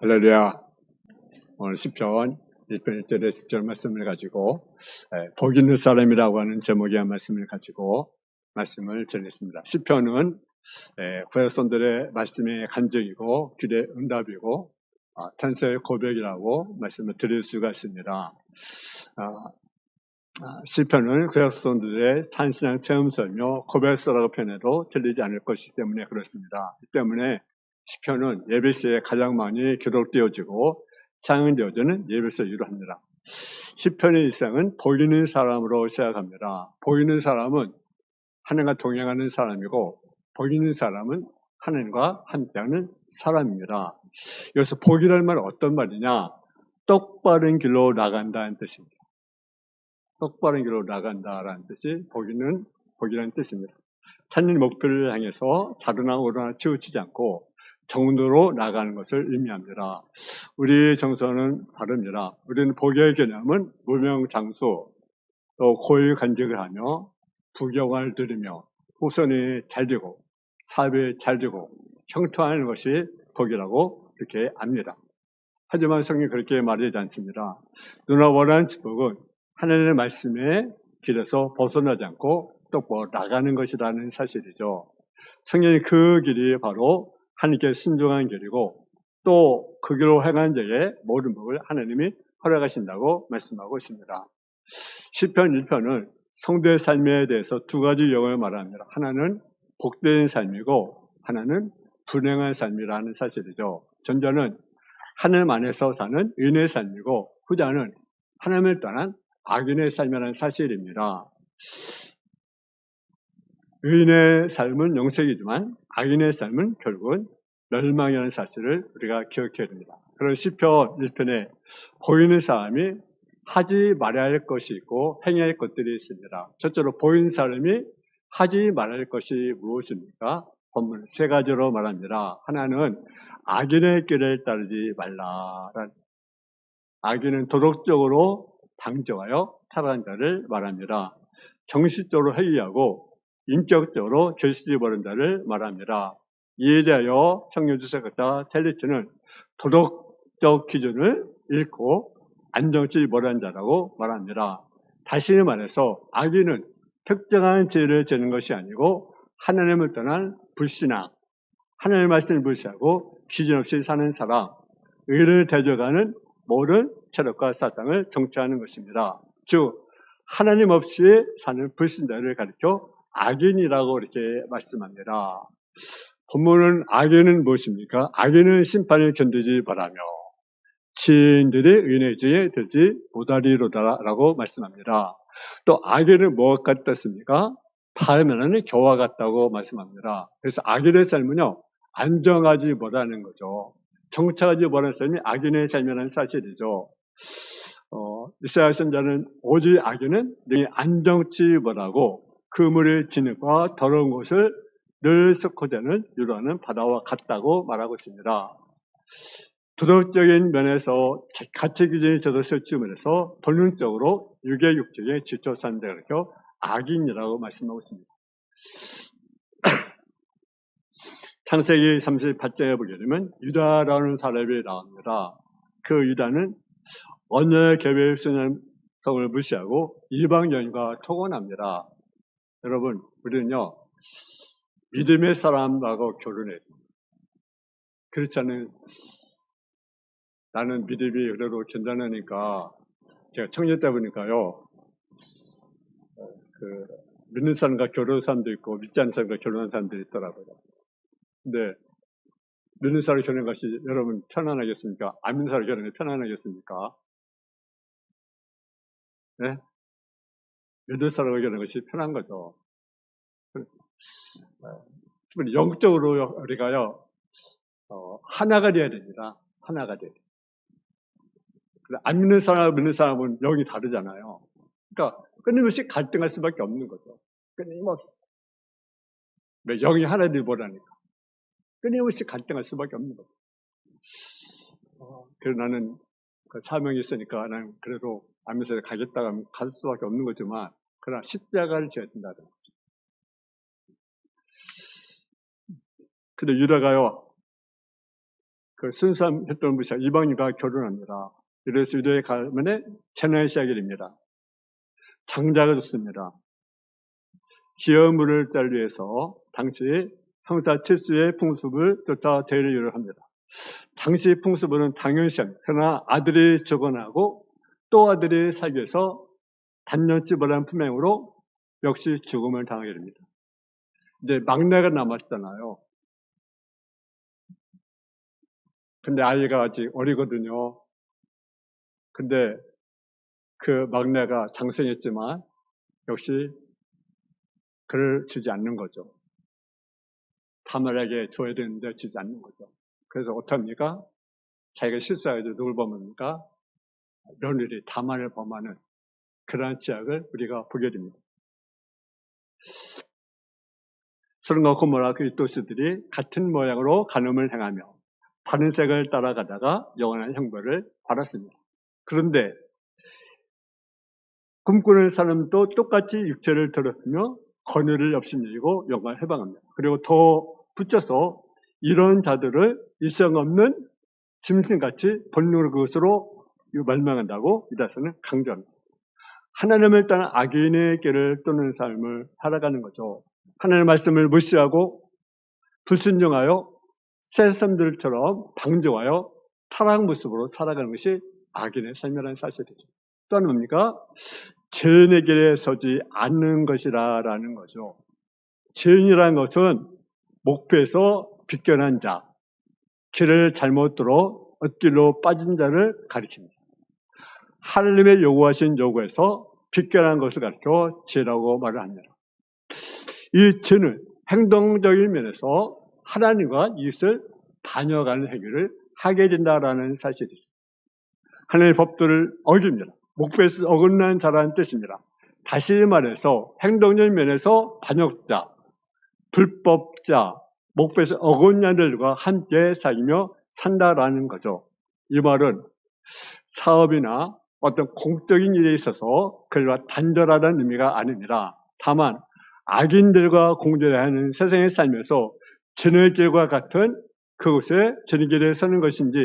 할렐루야. 오늘 10편 1편 1절에 10절 말씀을 가지고 예, 복 있는 사람이라고 하는 제목의 말씀을 가지고 말씀을 전했습니다. 10편은 구약손들의 말씀의 간증이고 기대 응답이고 아, 찬사의 고백이라고 말씀을 드릴 수가 있습니다. 아, 시편은 구약손들의 찬신앙 체험서며 고백서라고 표현해도 틀리지 않을 것이기 때문에 그렇습니다. 이 때문에 시편은 예배시에 가장 많이 기록되어지고 창은되어지는 예배서 이루합니다. 시편의 일상은 보이는 사람으로 시작합니다. 보이는 사람은 하나님과 동행하는 사람이고 보이는 사람은 하나님과 함께하는 사람입니다. 여기서 복이라는 말은 어떤 말이냐? 똑바른 길로 나간다는 뜻입니다. 똑바른 길로 나간다라는 뜻이 복이는 복이라는 뜻입니다. 찾는 목표를 향해서 자르나 오르나 치우치지 않고 정도로 나가는 것을 의미합니다. 우리 정서는 다릅니다. 우리는 복의 개념은 무명장수, 또 고유 간직을 하며 부경을 들으며 후손이 잘 되고 사업이 잘 되고 형통하는 것이 복이라고 그렇게 압니다. 하지만 성경 그렇게 말하지 않습니다. 누나 원하는 축복은 하나님의 말씀에 길에서 벗어나지 않고 똑바로 나가는 것이라는 사실이죠. 성경의 그 길이 바로 하나님께 순종한 길이고 또 그 길로 행한 자의 모든 법을 하나님이 허락하신다고 말씀하고 있습니다. 10편 1편은 성도의 삶에 대해서 두 가지 영역을 말합니다. 하나는 복된 삶이고 하나는 불행한 삶이라는 사실이죠. 전자는 하나님 안에서 사는 은혜의 삶이고 후자는 하나님을 떠난 악인의 삶이라는 사실입니다. 의인의 삶은 영sek이지만 악인의 삶은 결국은 멸망이라는 사실을 우리가 기억해야 됩니다. 그런 시편 1편에 보이는 사람이 하지 말아야 할 것이 있고 행해야 할 것들이 있습니다. 첫째로 보이는 사람이 하지 말아야 할 것이 무엇입니까? 본문 세 가지로 말합니다. 하나는 악인의 길을 따르지 말라라는 악인은 도덕적으로 방정하여 타락한 자를 말합니다. 정신적으로 회의하고 인격적으로 결실이 버린 자를 말합니다. 이에 대하여 성령주석자 텔리츠는 도덕적 기준을 잃고 안정치 못한 자라고 말합니다. 다시 말해서 악인은 특정한 죄를 지는 것이 아니고 하나님을 떠난 불신앙, 하나님의 말씀을 무시하고 기준 없이 사는 사람, 의를 대적하는 모든 체력과 사상을 정치하는 것입니다. 즉 하나님 없이 사는 불신자를 가리켜 악인이라고 이렇게 말씀합니다. 본문은 악인은 무엇입니까? 악인은 심판을 견디지 바라며 시인들의 은혜지에 들지 못하리로다라고 말씀합니다. 또 악인은 무엇 같았습니까? 파면하는 교와 같다고 말씀합니다. 그래서 악인의 삶은요 안정하지 못하는 거죠. 정착하지 못하는 삶이 악인의 삶이라는 사실이죠. 어, 이사야 선자는 오직 악인은 안정치 못하고 그물의 진흙과 더러운 곳을 늘 섞어대는 유라는 바다와 같다고 말하고 있습니다. 도덕적인 면에서 가치 기준이 저도 설치을 해서 본능적으로 유괴 사는 자가 이렇게 악인이라고 말씀하고 있습니다. 창세기 38장에 보게 되면 유다라는 사람이 나옵니다. 그 유다는 언어의 계획 성을 무시하고 이방 여인과 통혼합니다. 여러분, 우리는요, 믿음의 사람하고 결혼해요. 않은, 나는 믿음이 그래도 괜찮으니까, 제가 청년 때 보니까요, 그, 믿는 사람과 결혼한 사람도 있고, 믿지 않는 사람과 결혼한 사람도 있더라고요. 근데, 믿는 사람 결혼한 것이 여러분 편안하겠습니까? 안 믿는 사람 결혼해 편안하겠습니까? 네? 믿을 사람에게 하는 것이 편한 거죠. 어, 영적으로 우리가요, 어, 하나가 되어야 됩니다. 하나가 돼야 돼요. 안 믿는 사람, 믿는 사람은 영이 다르잖아요. 그러니까 끊임없이 갈등할 수밖에 없는 거죠. 끊임없이. 왜 영이 하나 되보라니까. 끊임없이 갈등할 수밖에 없는 거죠. 어, 그래서 나는 그 사명이 있으니까 나는 그래도 하면서 가겠다가 갈 수밖에 없는 거지만 그러나 십자가를 지어야 된다는 거죠. 근데 유다가요 그 순수했던 무시하 이방인과 결혼합니다. 이래서 유대에 가면에 재난의 시작이 됩니다. 장자가 좋습니다. 기업물을 잘위해서 당시 형사 칠수의 풍습을 쫓아 대리를 합니다. 당시 풍습은 당연시 합니다. 그러나 아들이 죽어나고 또 아들이 살기 위해서 단년집어란 품행으로 역시 죽음을 당하게 됩니다. 이제 막내가 남았잖아요. 근데 아이가 아직 어리거든요. 근데 그 막내가 장성했지만 역시 그를 주지 않는 거죠. 타말에게 줘야 되는데 주지 않는 거죠. 그래서 어떡합니까? 자기가 실수하여도 누굴 범합니까? 며느리 다말을 범하는 그러한 지약을 우리가 보게 됩니다. 소름과 고모라 그 도시들이 같은 모양으로 간음을 행하며 바른 색을 따라가다가 영원한 형벌을 받았습니다. 그런데 꿈꾸는 사람도 똑같이 육체를 더럽히며 권위를 없심여기고 영광을 해방합니다. 그리고 더 붙여서 이런 자들을 일성 없는 짐승같이 본능으로 그것으로 멸망한다고 이다서는 강조합니다. 하나님을 따른 악인의 길을 떠는 삶을 살아가는 거죠. 하나님의 말씀을 무시하고 불순종하여 새 사람들처럼 방종하여 타락 모습으로 살아가는 것이 악인의 삶이라는 사실이죠. 또한 뭡니까? 죄인의 길에 서지 않는 것이라는 거죠. 죄인이라는 것은 목표에서 비껴난 자, 길을 잘못 들어 엇길로 빠진 자를 가리킵니다. 하나님의 요구하신 요구에서 비껴난 것을 가리켜 죄라고 말을 합니다. 이 죄는 행동적인 면에서 하나님과 이웃을 다녀가는 행위를 하게 된다라는 사실이죠. 하나님의 법도를 어깁니다. 목표에서 어긋난 자라는 뜻입니다. 다시 말해서 행동적 면에서 반역자, 불법자, 목표에서 어긋난들과 함께 살며 산다라는 거죠. 이 말은 사업이나 어떤 공적인 일에 있어서 그들과 단절하다는 의미가 아닙니다. 다만 악인들과 공존하는 세상에 살면서 전의 길과 같은 그곳에 전의 길에 서는 것인지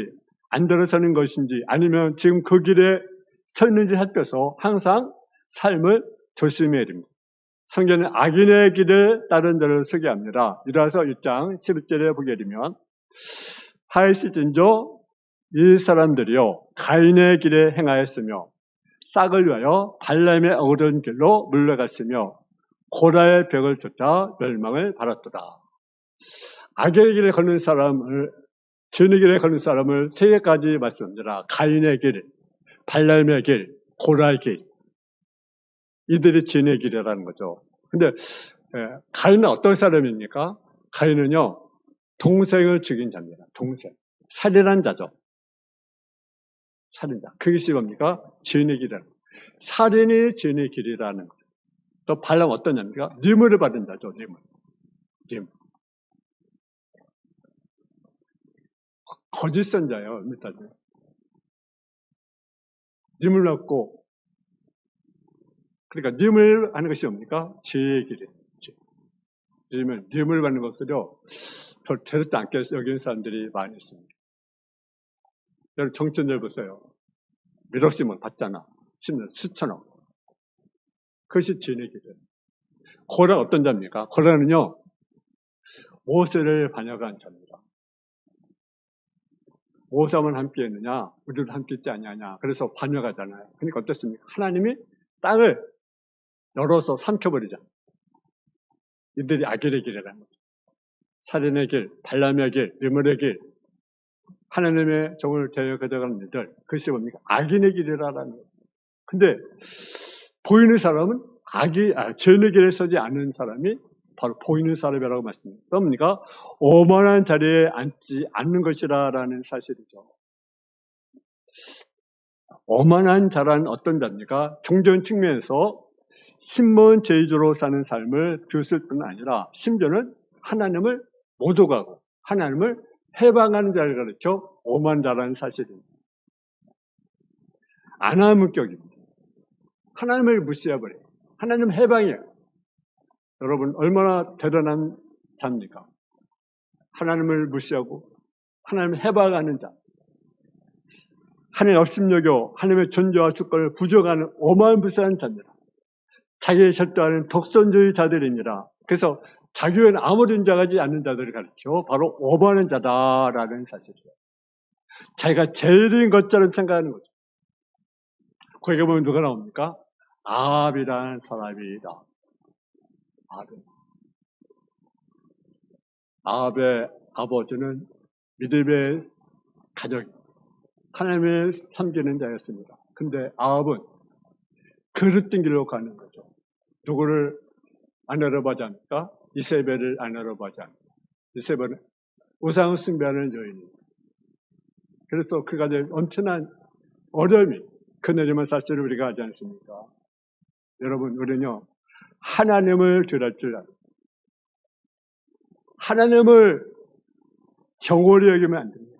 안 들어서는 것인지 아니면 지금 그 길에 서 있는지 살펴서 항상 삶을 조심해야 됩니다. 성경은 악인의 길을 다른 데를 서게 합니다. 이라서 1장 11절에 보게 되면 하이시진조 이 사람들이요 가인의 길에 행하였으며 싹을 위하여 발람의 어른 길로 물러갔으며 고라의 벽을 쫓아 멸망을 받았도다. 악의 길에 걷는 사람을 죄의 길에 걷는 사람을 세 가지 말씀드립니다. 가인의 길, 발람의 길, 고라의 길. 이들이 죄의 길이라는 거죠. 근데 예, 가인은 어떤 사람입니까? 가인은요 동생을 죽인 자입니다. 동생. 살인한 자죠. 살인자. 그것이 뭡니까? 죄의 길이라는 거예요. 살인이 죄의 길이라는 거예요. 또 발람 어떤 자입니까? 뇌물을 받은 자죠, 뇌물. 뇌물. 거짓 선자예요, 밑단에. 뇌물 받고, 그러니까 뇌물 하는 것이 뭡니까? 죄의 길이에요. 죄. 왜냐면 뇌물 받는 것을요, 별 대수도 않게 여기는 사람들이 많이 있습니다. 여러분 정치인들 보세요. 몇억씩만 받잖아. 수천억. 그것이 진의 길이에요. 고라 어떤 자입니까? 고라는요, 모세를 반역한 자입니다. 모세만 함께 했느냐, 우리도 함께 있지 않냐냐. 그래서 반역하잖아요. 그러니까 어떻습니까? 하나님이 땅을 열어서 삼켜버리자. 이들이 악일의 길이라는 거죠. 살인의 길, 발람의 길, 유물의 길, 하나님의 종을 대여 가져가는 일들, 그것이 뭡니까? 악인의 길이라는 거예요. 근데 보이는 사람은 악이, 아, 죄의 길에 서지 않는 사람이 바로 보이는 사람이라고 말씀합니다. 그러니까 오만한 자리에 앉지 않는 것이라는 사실이죠. 오만한 자란 어떤 자입니까? 종전 측면에서 신문 제주로 사는 삶을 비웃을 뿐 아니라 심지어는 하나님을 못 오가고 하나님을 해방하는 자를 가르쳐 오만 자라는 사실입니다. 아나무격입니다. 하나님을 무시해버려요. 하나님 해방이에요. 여러분 얼마나 대단한 자입니까? 하나님을 무시하고 하나님을 해방하는 자. 하나님 없음여겨 하나님의 존재와 주권을 부정하는 어마무시한 자입니다. 자기의 절도하는 독선주의 자들입니다. 그래서 자기는 아무리 인정하지 않는 자들을 가르쳐 바로 오버하는 자다라는 사실이에요. 자기가 제일인 것처럼 생각하는 거죠. 거기에 보면 누가 나옵니까? 아합이라는 사람이다. 아합. 아합의 아버지는 믿음의 가족, 하나님의 섬기는 자였습니다. 근데 아합은 그릇된 길로 가는 거죠. 누구를 안 알아보지 않을까? 이세벨을 안 알아보지 않을까? 이세벨은 우상 숭배하는 여인입니다. 그래서 그가 엄청난 어려움이 그네지만 사실을 우리가 하지 않습니까? 여러분, 우리는요, 하나님을 들을 줄 알아요. 하나님을 경홀히 여기면 안 됩니다.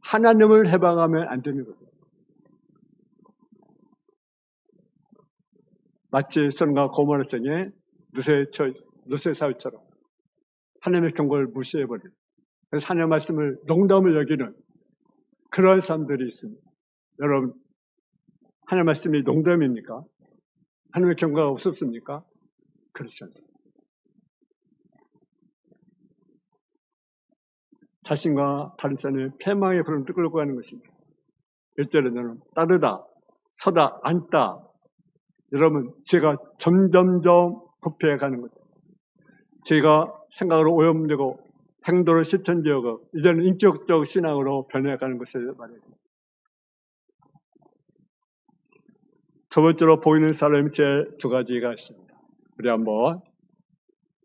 하나님을 해방하면 안 되는 거죠. 마치 선과 고모라 성의 누세, 누세 사회처럼 하나님의 경고를 무시해버리는 그래서 하나님의 말씀을 농담을 여기는 그런 사람들이 있습니다. 여러분, 하나님의 말씀이 농담입니까? 하나님의 경고가 없었습니까? 그렇지 않습니다. 자신과 다른 사람의 패망의 불을 끌고 가는 것입니다. 일절에는 따르다, 서다, 앉다. 여러분, 죄가 점점점 부패해 가는 거죠. 죄가 생각으로 오염되고 행동으로 실천되고 이제는 인격적 신앙으로 변해가는 것을 말해야죠. 두 번째로 보이는 사람이 제두 가지가 있습니다. 우리 한번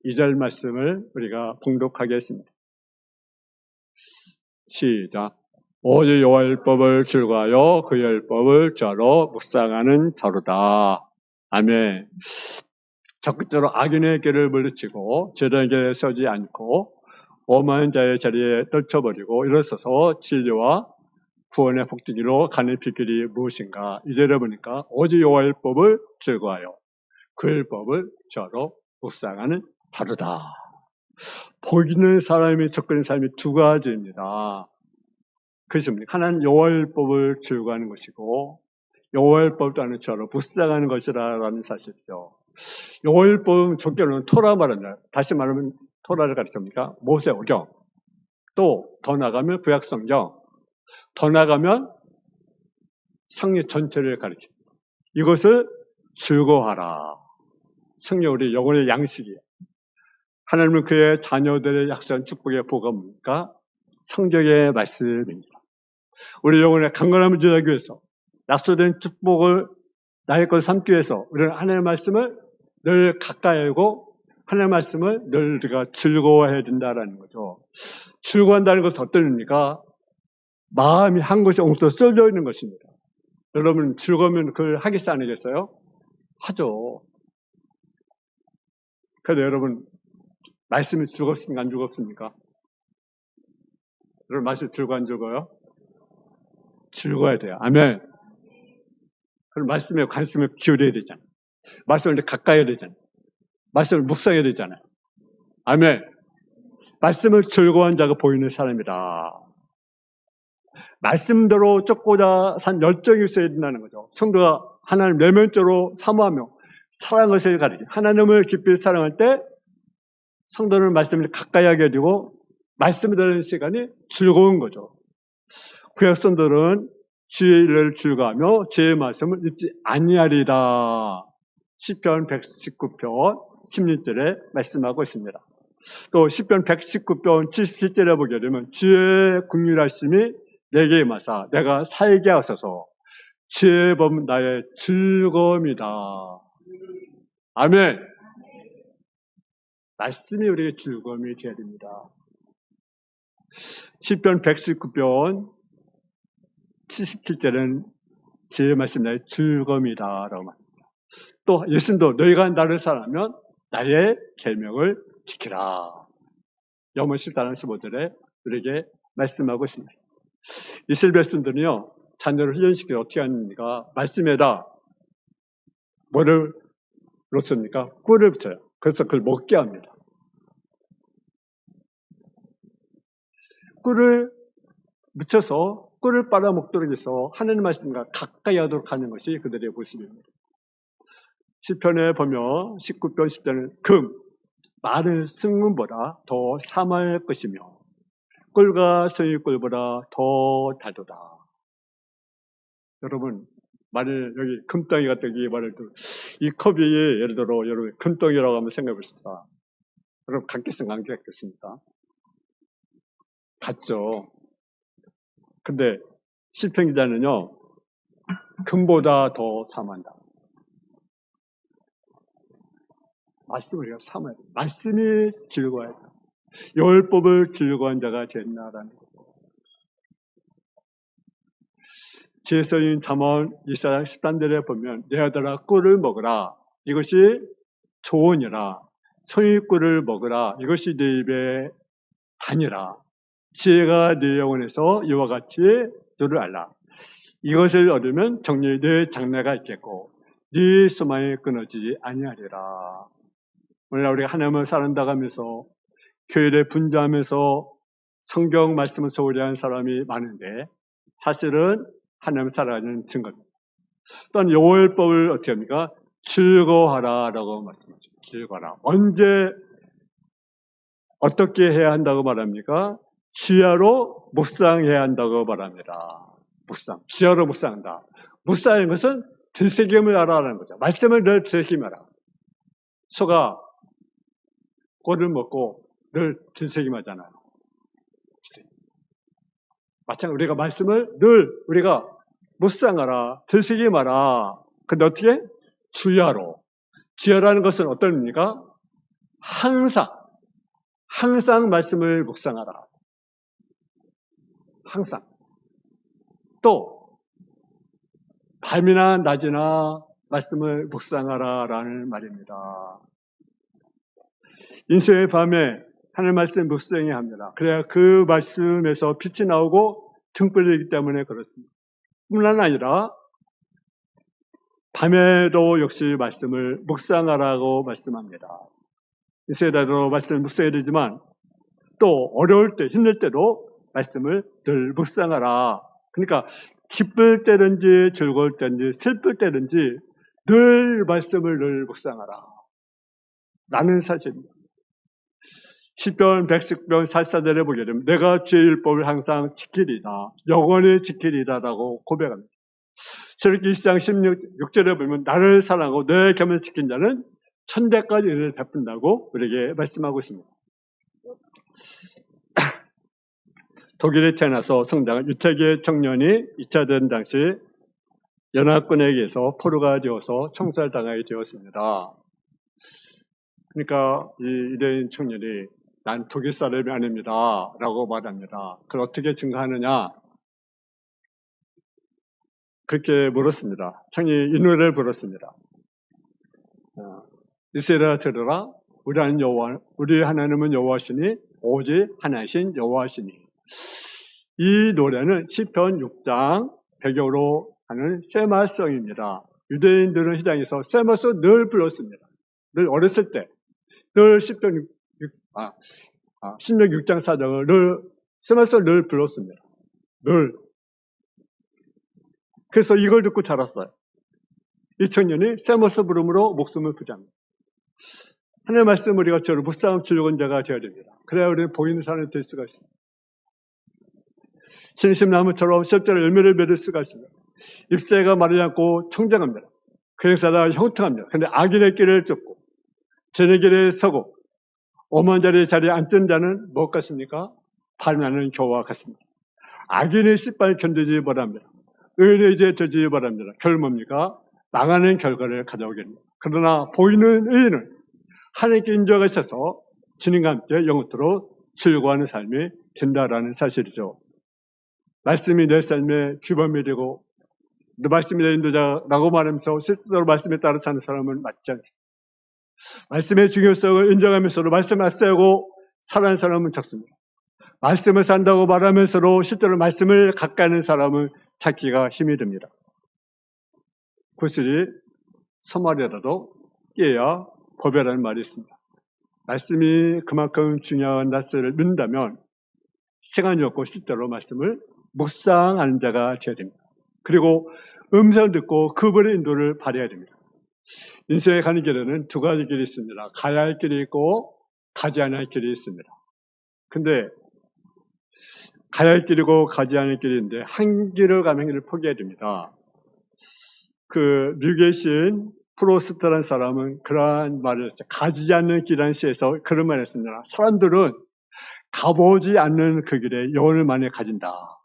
이 절 말씀을 우리가 봉독하겠습니다. 시작. 오직 여호와 율법을 즐거하여 그 율법을 저로 묵상하는 자로다. 아멘. 적극적으로 악인의 길을 물리치고 죄의 길에 서지 않고 오만 자의 자리에 떨쳐버리고 일어서서 진리와 구원의 복되기로 가는 비결이 무엇인가? 이제를 보니까 오직 여호와의 법을 즐거워하여 그 율법을 저로 묵상하는 자로다. 보이는 사람이 접근하는 사람이 두 가지입니다. 그것입니다. 하나는 여호와율법을 즐거워하는 것이고 여호와율법도 하는 저로 묵상하는 것이라는 사실이죠. 여호와율법은 적결은 토라 말합니다. 다시 말하면 토라를 가리킵니까? 모세오경 또 더 나가면 구약성경 더 나가면 성령 전체를 가리킵니다. 이것을 즐거워하라. 성령 우리 영혼의 양식이에요. 하나님은 그의 자녀들의 약속한 축복의 보가 뭡니까? 성경의 말씀입니다. 우리 영혼의 강건함을 지하기 위해서 약속된 축복을 나의 것 삼기 위해서 우리는 하나님의 말씀을 늘 가까이 알고 하나님의 말씀을 늘 우리가 즐거워해야 된다는 거죠. 즐거워한다는 것은 어떤 의미입니까? 마음이 한 곳에 엉뚱 쏠려 있는 것입니다. 여러분 즐거우면 그걸 하겠어 안 하겠어요? 하죠. 그래서 여러분 말씀이 즐겁습니까? 안 즐겁습니까? 여러분 말씀 즐거 안 즐거요? 즐거워야 돼요. 아멘. 그럼 말씀에 관심을 기울여야 되잖아요. 말씀을 가까이 해야 되잖아요. 말씀을 묵상해야 되잖아요. 아멘. 말씀을 즐거워한 자가 보이는 사람이다. 말씀대로 쫓고자 산 열정이 있어야 된다는 거죠. 성도가 하나님 내면적으로 사모하며 사랑을 가리키 하나님을 깊이 사랑할 때 성도는 말씀을 가까이 하게 되고 말씀을 듣는 시간이 즐거운 거죠. 구약 성도는 일을 즐거하며 주의 말씀을 잊지 아니하리라. 시편 119편 16절에 말씀하고 있습니다. 또 시편 119편 77절에 보게 되면 주의 국률하심이 내게 임하사 내가 살게 하소서 주의 법 나의 즐거움이다. 아멘. 말씀이 우리에게 즐거움이 되어야 됩니다. 10편 119편 77절은 제 말씀 나의 즐거움이다 라고 말합니다. 또 예수님도 너희가 나를 사랑하면 나의 계명을 지키라. 영문 14장 15절에 우리에게 말씀하고 있습니다. 이스라엘 백성들은요 자녀를 훈련시켜 어떻게 하니까 말씀에다 뭐를 놓습니까? 꿀을 붙여요. 그래서 그걸 먹게 합니다. 꿀을 묻혀서 꿀을 빨아 먹도록 해서 하나님 말씀과 가까이 하도록 하는 것이 그들의 모습입니다. 시편에 보면 19편 10편은 금, 마른 승문보다 더 삼할 것이며 꿀과 성의꿀보다 더 달도다. 여러분 만일 여기 금덩이가 되기 말을 이 컵이 예를 들어 여러분 금덩이라고 한번 생각해 보십시다. 여러분 같겠습니까? 안 같겠습니까? 같죠. 근데 실평 기자는요 금보다 더 삼한다. 말씀을 우리가 삼아야 돼. 말씀이 즐거워야 돼. 열법을 즐거운 자가 됐나라는 거. 제서인 잠언 이사장 13절에 보면 내 아들아 꿀을 먹으라 이것이 조언이라 성의 꿀을 먹으라 이것이 내 입에 다니라 지혜가 내 영혼에서 이와 같이 너를 알라 이것을 얻으면 정리 내 장래가 있겠고 네 소망이 끊어지지 아니하리라 오늘 우리가 하나님을 사랑다고 하면서 교회를 분주하면서 성경 말씀을 소홀히 하는 사람이 많은데 사실은 하나님 살아가는 증거입니다. 또한 요월법을 어떻게 합니까? 즐거워하라 라고 말씀하죠. 즐거워라. 언제 어떻게 해야 한다고 말합니까? 지하로 묵상해야 한다고 말합니다. 묵상. 지하로 묵상한다. 묵상하는 것은 들새김을 알아라는 거죠. 말씀을 늘 들새김하라. 소가 꼴을 먹고 늘 들새김하잖아요. 마찬가지로 우리가 말씀을 늘 우리가 묵상하라, 들새김하라. 근데 어떻게? 주야로. 주야라는 것은 어떤 의미입니까? 항상, 항상 말씀을 묵상하라. 항상. 또, 밤이나 낮이나 말씀을 묵상하라 라는 말입니다. 인생의 밤에 하나님 말씀 묵상해야 합니다. 그래야 그 말씀에서 빛이 나오고 등불이기 때문에 그렇습니다. 뿐만 아니라 밤에도 역시 말씀을 묵상하라고 말씀합니다. 이 세대로 말씀을 묵상해야 되지만 또 어려울 때 힘들 때도 말씀을 늘 묵상하라. 그러니까 기쁠 때든지 즐거울 때든지 슬플 때든지 늘 말씀을 늘 묵상하라. 라는 사실입니다. 10편, 110편, 살사들에 보게 되면 내가 죄의 율법을 항상 지키리다. 영원히 지키리다 라고 고백합니다. 저렇게 1장 16절에 보면 나를 사랑하고 내 겸을 지킨 자는 천대까지 은혜를 베푼다고 우리에게 말씀하고 있습니다. 독일에 태어나서 성장한 유태계 청년이 2차 된 당시 연합군에게서 포로가 되어서 청살당하게 되었습니다. 그러니까 이 유대인 청년이 난 독일 사람이 아닙니다. 라고 말합니다. 그걸 어떻게 증거하느냐? 그렇게 물었습니다. 청이 이 노래를 불렀습니다. 어, 이스라엘 들으라 우리 하나님은 여호와시니 오직 하나신 여호와시니 이 노래는 시편 6장 배경으로 하는 세마성입니다. 유대인들은 시장에서 세마성 늘 불렀습니다. 늘 어렸을 때 늘 시편 아, 아, 신명 6장 4장을 늘, 쓰면서 늘 불렀습니다. 늘. 그래서 이걸 듣고 자랐어요. 이 청년이 세머스 부름으로 목숨을 부자합니다. 하나님의 말씀 우리가 저를 무쌍 즐거운 자가 되어야 됩니다. 그래야 우리는 보이는 사람이 될 수가 있습니다. 신심나무처럼 실제로 열매를 맺을 수가 있습니다. 입새가 마르지 않고 청정합니다. 그래서 형통합니다. 그런데 악인의 길을 쫓고 전의 길에 서고 오만 자리의 자리에 앉은 자는 무엇 같습니까? 발나는 교와 같습니다. 악인의 습관을 견디지 못합니다. 의인의 이제 되지 못합니다. 결 뭡니까? 망하는 결과를 가져오게 됩니다. 그러나 보이는 의인은 하나님께 인정가 있어서 주님과 함께 영원토록 즐거워하는 삶이 된다라는 사실이죠. 말씀이 내 삶의 규범이 되고 내 말씀이 내 인도자라고 말하면서 실제로 말씀에 따라 사는 사람은 맞지 않습니다. 말씀의 중요성을 인정하면서도 말씀을 앞세우고 살아가는 사람은 적습니다. 말씀을 산다고 말하면서도 실제로 말씀을 가까이 하는 사람은 찾기가 힘이 듭니다. 구슬이 서말이라도 깨야 법이라는 말이 있습니다. 말씀이 그만큼 중요한 낯을 믿는다면 시간이 없고 실제로 말씀을 묵상하는 자가 되어야 됩니다. 그리고 음성을 듣고 그분의 인도를 발휘해야 됩니다. 인생에 가는 길에는 두 가지 길이 있습니다. 가야 할 길이 있고 가지 않을 길이 있습니다. 근데 가야 할 길이고 가지 않을 길인데 한 길을 가면 길을 포기해야 됩니다. 그 시인 프로스트라는 사람은 그러한 말을 했어요. 가지 않는 길이라는 시에서 그런 말을 했습니다. 사람들은 가보지 않는 그 길에 영혼을 많이 가진다.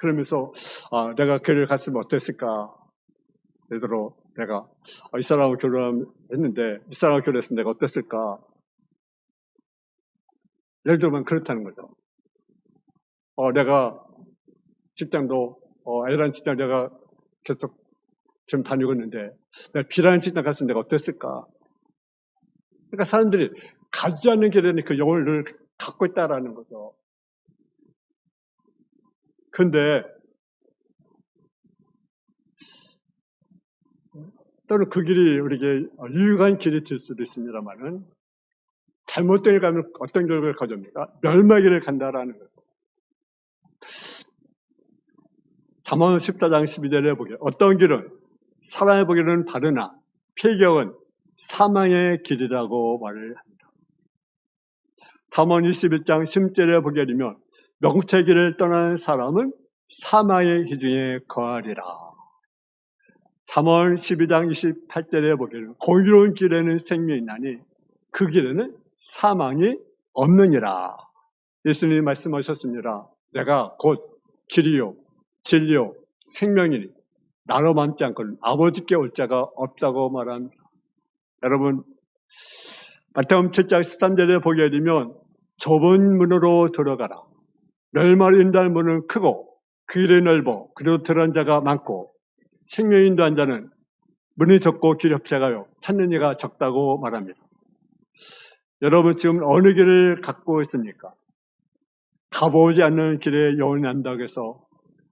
그러면서 아, 내가 그를 갔으면 어땠을까? 예를 들어 내가 아, 이 사람하고 결혼했는데 이 사람하고 결혼했으면 내가 어땠을까? 예를 들면 그렇다는 거죠. 어, 내가 직장도 어, A라는 직장 내가 계속 지금 다니고 있는데 내가 B라는 직장 갔으면 내가 어땠을까? 그러니까 사람들이 가지 않는 길에는 그 영혼을 갖고 있다라는 거죠. 근데 또는 그 길이 우리에게 유익한 길이 될 수도 있습니다만은 잘못된 길 가면 어떤 결과를 가져옵니까? 멸망기를 간다라는 거예요. 잠언 14장 12절에 보게 어떤 길은 사람의 보기에는 바르나 폐경은 사망의 길이라고 말을 합니다. 잠언 21장 10절에 보게 되면 명체길을 떠나는 사람은 사망의 희중에 거하리라. 잠언 12장 28절에 보기에는 공의로운 길에는 생명이 나니 그 길에는 사망이 없느니라. 예수님이 말씀하셨습니다. 내가 곧 길이요, 진리요, 생명이니 나로 만지 않고는 아버지께 올 자가 없다고 말합니다. 여러분, 마태음 7장 13절에 보게 되면 좁은 문으로 들어가라. 멸망을 인도하는 문은 크고 그 길이 넓어 그리고 들어간 자가 많고 생명 인도한 자는 문이 적고 길이 협착하여 찾는 이가 적다고 말합니다. 여러분 지금 어느 길을 갖고 있습니까? 가보지 않는 길에 여운이 난다고 해서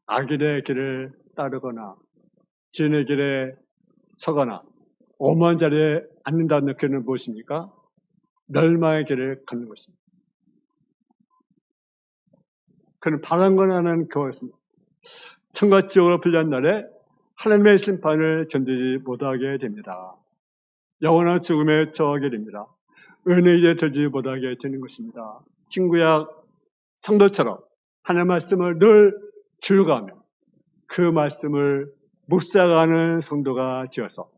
악인의 길을 따르거나 진의 길에 서거나 오만 자리에 앉는다는 느낌은 무엇입니까? 멸망의 길을 걷는 것입니다. 그는 바란 거나는 그것입니다. 천과 지옥으로 불리한 날에 하나님의 심판을 견디지 못하게 됩니다. 영원한 죽음에 처하게 됩니다. 은혜에 들지 못하게 되는 것입니다. 친구야 성도처럼 하나님 말씀을 늘 즐거하며 그 말씀을 묵상하는 성도가 되어서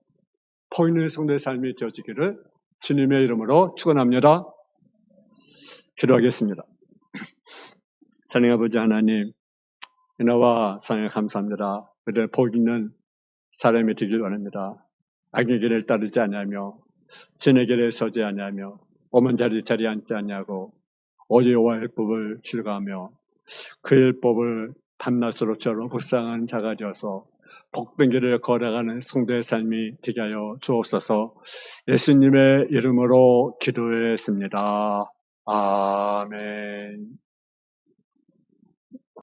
보이는 성도의 삶이 되어지기를 주님의 이름으로 축원합니다. 기도하겠습니다. 사랑 아버지 하나님, 은혜와 사랑에 감사합니다. 그들 복 있는 사람이 되길 원합니다. 악의 길을 따르지 않냐며 진의 길에 서지 않냐며 오만 자리 자리 앉지 않냐고 오직 여호와 율법을 즐거하며 그 율법을 밤낮으로 저로 묵상하는 자가 되어서 복된 길을 걸어가는 성도의 삶이 되게 하여 주옵소서 예수님의 이름으로 기도했습니다. 아멘.